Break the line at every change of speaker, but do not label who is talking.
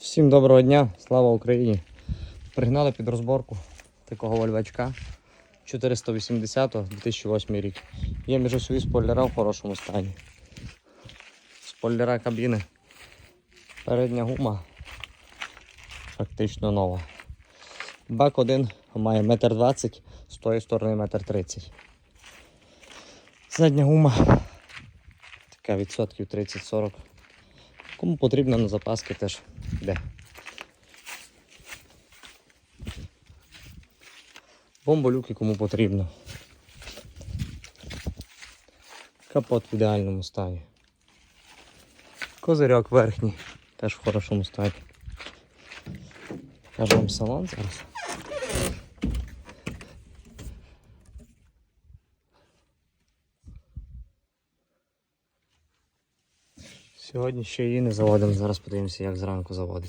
Всім доброго дня, слава Україні! Пригнали під розборку такого вольвачка 480 2008 рік. Є міжосові спойлера в хорошому стані. Спойлера кабіни. Передня гума практично нова. Бак один має 1,20 м, з тої сторони 1,30 м. Задня гума така відсотків 30-40. Кому потрібно на запаски теж йде. Бомболюки кому потрібно. Капот в ідеальному стані. Козирьок верхній, теж в хорошому стані. Покажу вам салон зараз. Сьогодні ще її не заводимо, зараз подивимося, як зранку заводить.